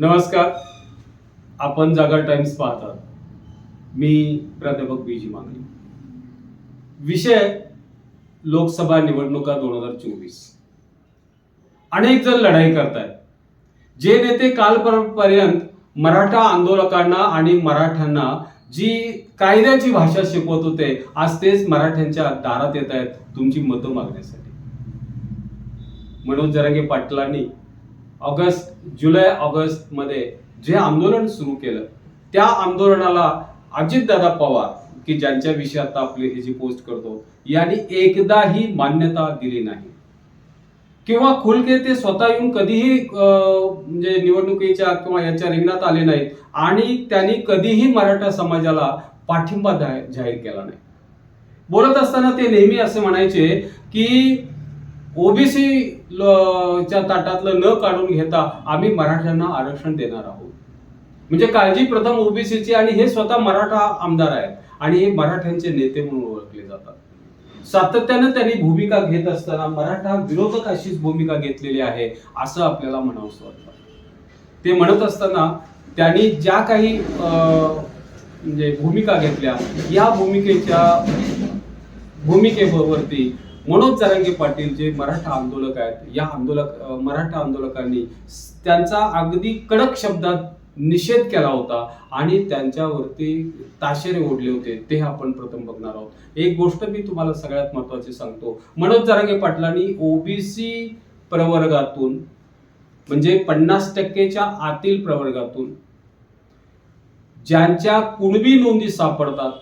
नमस्कार. आपण जागा टाइम्स पाहतात मी प्राध्यापक बी जी मागणी. विषय लोकसभा निवडणुका दोन हजार चोवीस. अनेक जण लढाई करतायत. जे नेते कालपर्यंत मराठा आंदोलकांना आणि मराठ्यांना जी कायद्याची भाषा शिकवत होते आज तेच मराठ्यांच्या दारात येत आहेत तुमची मतं मागण्यासाठी. मनोज जरांगे पाटलांनी ऑगस्ट जुलै ऑगस्टमध्ये जे आंदोलन सुरू केलं त्या आंदोलनाला अजितदादा पवार की ज्यांच्या विषयी आता आपली ही जी पोस्ट करतो यांनी एकदाही मान्यता दिली नाही. किंवा खुलके ते स्वतः येऊन कधीही अं, म्हणजे निवडणुकीच्या किंवा याच्या रिंगणात आले नाहीत आणि त्यांनी कधीही मराठा समाजाला पाठिंबा जाहीर केला नाही. बोलत असताना ते नेहमी असे म्हणायचे की ओबीसी च्या ताटातलं न काढून घेता आम्ही मराठ्यांना आरक्षण देणार आहोत. म्हणजे काळजी प्रथम ओबीसीची आणि हे स्वतः मराठा आमदार आहेत आणि हे मराठ्यांचे नेते म्हणून ओळखले जातात. सातत्यानं त्यांनी भूमिका घेत असताना मराठा विरोधक अशीच भूमिका घेतलेली आहे असं आपल्याला म्हणावंसं वाटतं. ते म्हणत असताना त्यांनी ज्या काही म्हणजे भूमिका घेतल्या या भूमिकेच्या भूमिकेवरती मनोज जरांगे पाटील जे मराठा आंदोलक आहेत या आंदोलक मराठा आंदोलकांनी त्यांचा अगदी कडक शब्दात निषेध केला होता आणि त्यांच्यावरती ताशेरे ओढले होते. ते आपण प्रथम बघणार आहोत. एक गोष्ट मी तुम्हाला सगळ्यात महत्वाची सांगतो. मनोज जरांगे पाटलांनी ओबीसी प्रवर्गातून म्हणजे पन्नास टक्केच्या आतील प्रवर्गातून ज्यांच्या कुणबी नोंदी सापडतात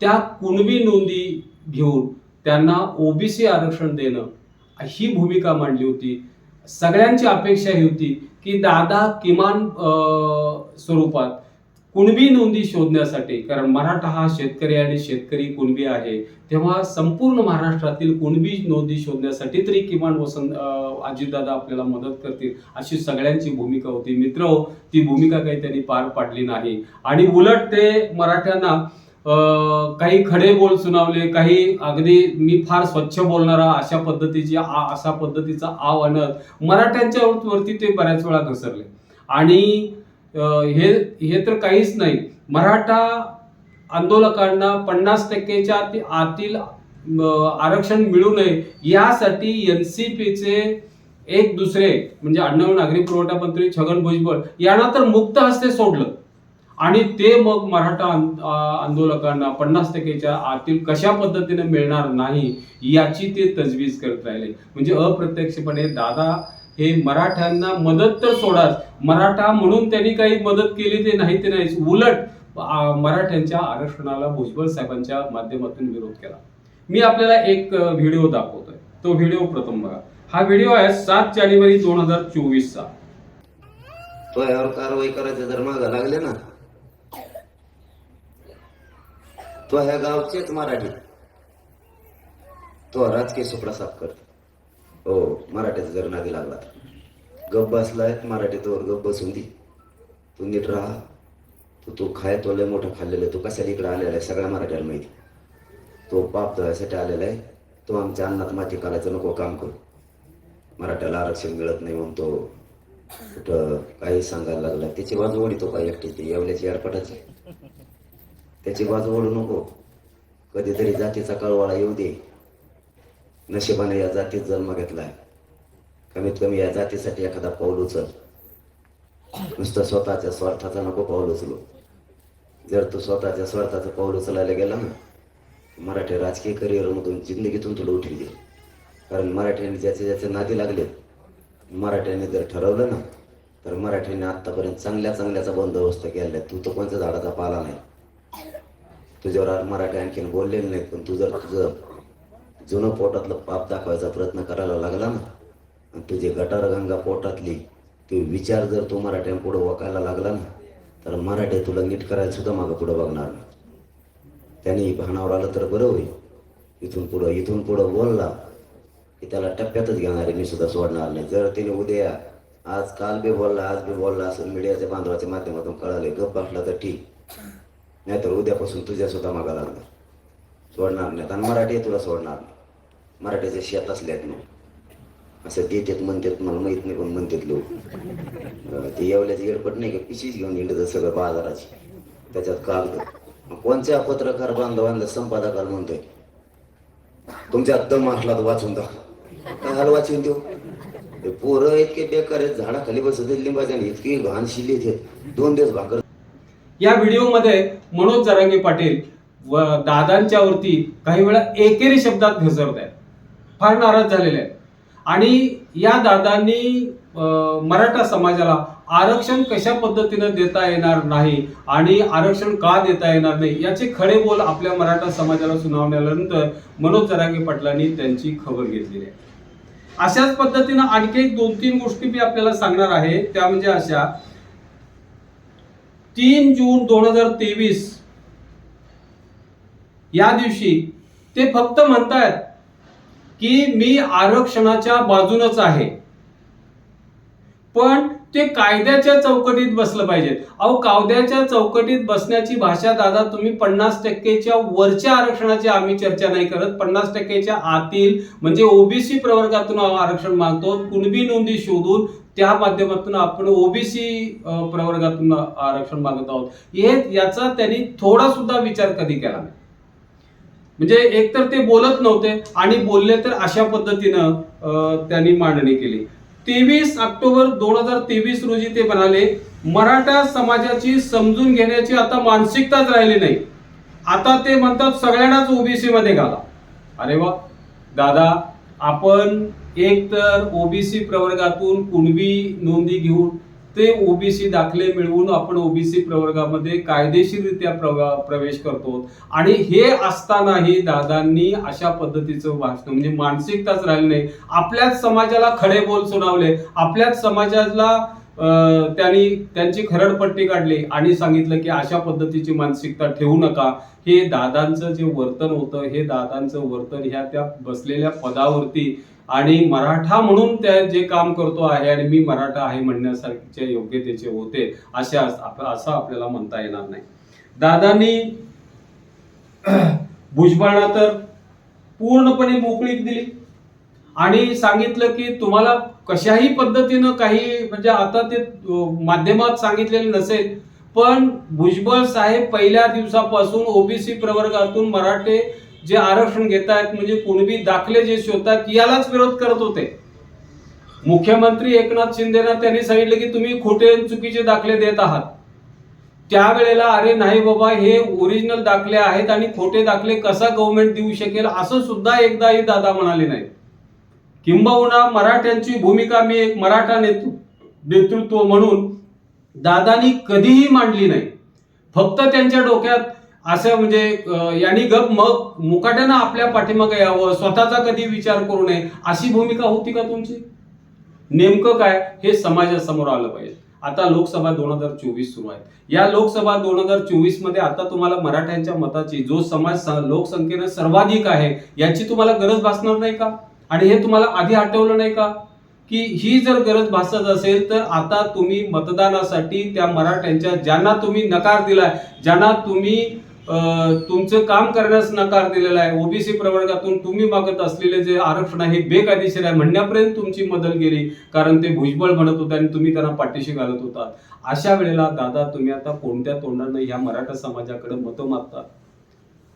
त्या कुणबी नोंदी घेऊन त्यांना ओबीसी आरक्षण देणं ही भूमिका मांडली होती. सगळ्यांची अपेक्षा ही होती की दादा किमान अं, स्वरूपात कुणबी नोंदी शोधण्यासाठी कारण मराठा हा शेतकरी आणि शेतकरी कुणबी आहे तेव्हा संपूर्ण महाराष्ट्रातील कुणबी नोंदी शोधण्यासाठी तरी किमान वसंत अजितदादा आपल्याला मदत करतील अशी सगळ्यांची भूमिका होती. मित्र हो, ती भूमिका काही त्यांनी पार पाडली नाही. आणि उलट ते मराठ्यांना काही खडे बोल सुनावले काही अगदी मी फार स्वच्छ बोलणारा अशा पद्धतीची आ- अशा पद्धतीचा आव आणत मराठ्यांच्या वरती ते बऱ्याच वेळा घसरले. आणि हे हे तर काहीच नाही. मराठा आंदोलकांना पन्नास टक्केच्या आती- आतील आरक्षण मिळू नये यासाठी एनसीपीचे एक दुसरे म्हणजे अन्न नागरी पुरवठा मंत्री छगन भुजबळ यांना तर मुक्त हस्ते सोडलं. आणि ते मग मराठा आंदोलकांना पन्नास टक्केच्या आतील कशा पद्धतीने मिळणार नाही याची ते तजवीज करत राहिले. म्हणजे अप्रत्यक्षपणे दादा हे मराठ्यांना मदत तर सोडाच मराठा म्हणून त्यांनी काही मदत केली ते नाही ते नाही उलट मराठ्यांच्या आरक्षणाला भुजबळ साहेबांच्या माध्यमातून विरोध केला. मी आपल्याला एक व्हिडिओ दाखवतोय. तो व्हिडिओ प्रथम बघा. हा व्हिडिओ आहे सात जानेवारी दोन हजार चोवीसचा. तो यावर कारवाई करायचं जर मागं लागले ना तो ह्या गावचेच मराठी. तो राजकीय सुपडा साफ करतो. हो मराठीचा जर नादी लागला. तर गप बसलाय मराठी तोवर गप बसून दे. तू नीट राहा. तू तू खाय तो लय मोठं खाल्लेलं आहे. तू कशाला इकडे आलेला आहे? सगळ्या मराठ्याला माहिती तो पाप धुवायसाठी आलेला आहे. तो आमच्या अन्नात माती काढायचं नको काम करू. मराठ्याला आरक्षण मिळत नाही म्हणून तो कुठं काही सांगायला लागला. त्याची बाजू ओढितो का एकटी ती येवल्याची एअरपटाची त्याची बाजू ओढू नको. कधीतरी जातीचा कळवाळा येऊ दे. नशिबाने या जातीत जन्म घेतलाय. कमीत कमी या जातीसाठी एखादा पाऊल उचल. नुसतं स्वतःच्या स्वार्थाचा नको पाऊल उचलू. जर तू स्वतःच्या स्वार्थाचं पाऊल उचलायला गेला ना मराठी राजकीय करिअरमधून जिंदगीतून तुला उठवी दे कारण मराठ्यांनी ज्याचे ज्याचे नादी लागले मराठ्यांनी जर ठरवलं ना तर मराठ्यांनी आत्तापर्यंत चांगल्या चांगल्याचा बंदोबस्त केला तू तर कोणत्या झाडाचा पाला नाही. तुझ्यावर मराठी आणखीन? बोललेले नाहीत पण तू जर तुझं जुनं पोटातलं पाप दाखवायचा प्रयत्न करायला लागला ना आणि तुझी गटारगंगा पोटातली ते विचार जर तू मराठ्यांपुढं वकायला लागला ना तर मराठी तुला नीट करायला सुद्धा मागं पुढं बघणार नाही. त्याने भानावर आलं तर बरं होईल. इथून पुढं इथून पुढं बोलला की त्याला टप्प्यातच घेणार आहे मी सुद्धा सोडणार नाही. जर त्याने उद्या आज काल बी बोलला आज बी बोलला असं मीडियाच्या बांधवाच्या माध्यमातून कळाले गप्प असला तर ठीक. नाहीतर उद्यापासून तुझ्या सुद्धा मागा लागणार. सोडणार नाहीत आणि मराठी तुला सोडणार नाही. मराठीचे शेत असल्यात मग. असं देतात म्हणतात मला माहीत नाही पण म्हणतात लोक. ते येवल्याची एडपट नाही का? पिशीच घेऊन येणं सगळं बाजाराची. त्याच्यात कागद कोणत्या पत्रकार बांधवांना संपादकार म्हणतोय? तुमच्या दम असला तर वाचून दाखव काय हाल वाचून देऊ ते पोरं इतके बेकार आहेत झाडाखाली बसत लिंबाच्या इतकी घाण शिली दोन दिवस भाकर या व्हिडिओमध्ये मनोज जरांगे पाटील व दादांच्या वरती काही वेळा एकेरी शब्दात घसरत आहेत. फार नाराज झालेले आहेत. आणि या दादांनी मराठा समाजाला आरक्षण कशा पद्धतीनं देता येणार नाही आणि आरक्षण का देता येणार नाही याचे खडे बोल आपल्या मराठा समाजाला सुनावल्यानंतर मनोज जरांगे पाटलांनी त्यांची खबर घेतलेली आहे. अशाच पद्धतीनं आणखी एक दोन तीन गोष्टी मी आपल्याला सांगणार आहे. त्या म्हणजे अशा तीन जून दोन हजार तेवीस. या दिवशी ते फक्त म्हणतायत की मी आरक्षणाच्या बाजूनच आहे. पण ते कायद्याच्या चौकटीत बसलं पाहिजे अहो कायद्याच्या चौकटीत बसण्याची भाषा दादा तुम्ही पन्नास टक्केच्या वरच्या आरक्षणाची आम्ही चर्चा नाही करत. पन्नास टक्केच्या आतील म्हणजे ओबीसी प्रवर्गातून आरक्षण मागतो. कुणबी नोंदी शोधून त्या माध्यमातून आपण ओबीसी प्रवर्गातून आरक्षण मागत आहोत. हे याचा त्यांनी थोडा सुद्धा विचार कधी केला नाही. म्हणजे एकतर ते बोलत नव्हते आणि बोलले तर अशा पद्धतीनं अं, त्यांनी मांडणी केली. तेवीस ऑक्टोबर दोन हजार तेवीस रोजी ते म्हणाले मराठा समाजाची समजून घेण्याची आता मानसिकताच राहिली नाही. आता ते म्हणतात सगळ्यांनाच ओबीसी मध्ये घाला. अरे वा! दादा आपण एक तर ओबीसी प्रवर्गातून कुणबी नोंदी घेऊन ते ओबीसी दाखले मिळवून आपण ओबीसी प्रवर्गामध्ये कायदेशीररित्या प्रवा- प्रवेश करतो. आणि हे असतानाही दादांनी अशा पद्धतीचं भाषण म्हणजे मानसिकताच राहिली नाही. आपल्याच समाजाला खडे बोल सुनावले आपल्याच समाजाला त्यांनी त्यांची खरडपट्टी काढली आणि सांगितलं की अशा पद्धतीची मानसिकता ठेवू नका. हे दादांचं जे वर्तन होतं हे दादांचं वर्तन ह्या त्या बसलेल्या पदावरती आणि मराठा म्हणून त्या जे काम करतो आहे आणि मी मराठा आहे म्हणण्यासारखे योग्यतेचे होते असे असं आपल्याला म्हणता येणार नाही. दादांनी भुजबळांना तर पूर्णपणे मोकळीक दिली आणि सांगितलं की तुम्हाला कशाही पद्धतीनं काही म्हणजे आता ते माध्यमात सांगितलेले नसेल पण भुजबळ साहेब पहिल्या दिवसापासून ओबीसी प्रवर्गातून मराठे जे आरक्षण घेत आहेत म्हणजे कुणबी दाखले जे शोधतात यालाच विरोध करत होते. मुख्यमंत्री एकनाथ शिंदेना त्यांनी सांगितलं की तुम्ही खोटे चुकीचे दाखले देत आहात. त्यावेळेला अरे नाही बाबा हे ओरिजिनल दाखले आहेत आणि खोटे दाखले कसा गव्हर्नमेंट देऊ शकेल असं सुद्धा एकदाही दादा म्हणाले नाही किंबहुना मराठ्यांची भूमिका मी एक मराठा नेतृ नेतृत्व म्हणून दादानी कधीही मांडली नाही. फक्त त्यांच्या डोक्यात असं म्हणजे यांनी गप मग मुकाट्यानं आपल्या पाठीमागे यावं स्वतःचा कधी विचार करू नये अशी भूमिका होती का तुमची? नेमकं काय? हे समाजासमोर आलं पाहिजे. आता लोकसभा दोन हजार चोवीस सुरू आहे. या लोकसभा दोन हजार चोवीसमध्ये आता तुम्हाला मराठ्यांच्या मताची जो समाज लोकसंख्येनं सर्वाधिक आहे याची तुम्हाला गरज भासणार नाही का? आणि हे तुम्हाला आधी आठवलं नाही का? की ही जर गरज भासत असेल तर आता तुम्ही मतदानासाठी त्या मराठ्यांच्या ज्यांना तुम्ही नकार दिलाय ज्यांना तुम्ही तुमचं काम करण्यास नकार दिलेला आहे. ओबीसी प्रवर्गातून तुम्ही मागत असलेले जे आरक्षण आहे हे बेकायदेशीर आहे म्हणण्यापर्यंत तुमची मदत गेली. कारण ते भुजबळ म्हणत होते आणि तुम्ही त्यांना पाठीशी घालत होता. अशा वेळेला दादा तुम्ही आता कोणत्या तोंडानं या मराठा समाजाकडे मतं मागतात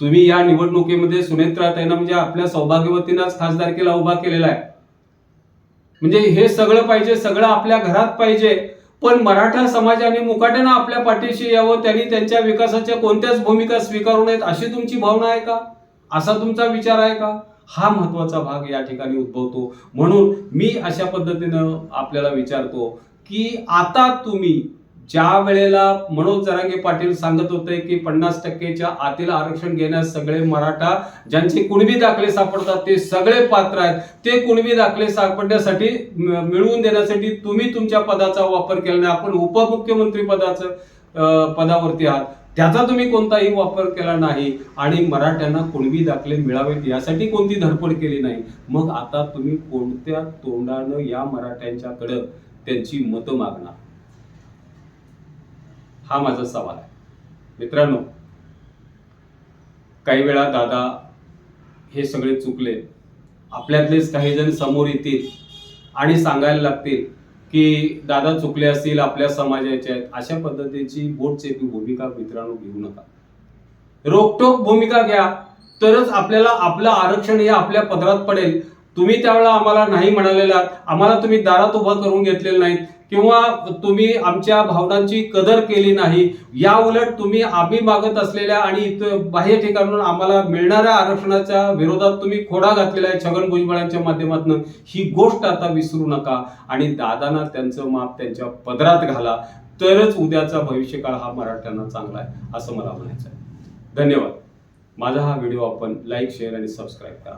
तुम्ही या निवडणुकीमध्ये सुनेत्राताईंना म्हणजे आपल्या सौभाग्यवतींनाच खासदारकीला उभा केलेला आहे. म्हणजे हे सगळं पाहिजे सगळं आपल्या घरात पाहिजे. पण मराठा समाजाने मुकाट्यानं आपल्या पाठीशी यावं त्यांनी त्यांच्या विकासाच्या कोणत्याच भूमिका स्वीकारू नयेत अशी तुमची भावना आहे का? असा तुमचा विचार आहे का? हा महत्त्वाचा भाग या ठिकाणी उद्भवतो. म्हणून मी अशा पद्धतीनं आपल्याला विचारतो की आता तुम्ही ज्या वेळेला मनोज जरांगे पाटील सांगत होते की पन्नास टक्केच्या आतील आरक्षण घेण्यास सगळे मराठा ज्यांचे कुणबी दाखले सापडतात ते सगळे पात्र आहेत. ते कुणबी दाखले सापडण्यासाठी मिळवून देण्यासाठी तुम्ही तुमच्या पदाचा वापर केला नाही. आपण उपमुख्यमंत्री पदाचं पदावरती आहात. त्याचा तुम्ही कोणताही वापर केला नाही आणि मराठ्यांना कुणबी दाखले मिळावेत यासाठी कोणती धडपड केली नाही. मग आता तुम्ही कोणत्या तोंडानं या मराठ्यांच्याकडं त्यांची मतं मागणार? हा माझा सवाल आहे. मित्रांनो काही वेळा दादा हे सगळे चुकले. आपल्यातलेच काही जण समोर येतील आणि सांगायला लागतील की दादा चुकले असतील आपल्या समाजाचे आहेत. अशा पद्धतीची बोटचेपी भूमिका मित्रांनो घेऊ नका. रोकटोक भूमिका घ्या. तरच आपल्याला आपलं आरक्षण हे आपल्या पदरात पडेल. तुम्ही त्यावेळेला आम्हाला नाही म्हणालेला आम्हाला तुम्ही दारात उभं करून घेतलेलं नाहीत. किंवा तुम्ही आमच्या भावनांची कदर केली नाही या उलट तुम्ही आम्ही मागत असलेल्या आणि इथं बाह्य ठिकाणून आम्हाला मिळणाऱ्या आरक्षणाच्या विरोधात तुम्ही खोडा घातलेला आहे छगन भुजबळांच्या माध्यमातून. ही गोष्ट आता विसरू नका. आणि दादांना त्यांचं माप त्यांच्या पदरात घाला. तरच उद्याचा भविष्यकाळ हा मराठ्यांना चांगला आहे असं मला म्हणायचं आहे. धन्यवाद. माझा हा व्हिडिओ आपण लाईक शेअर आणि सबस्क्राईब करा.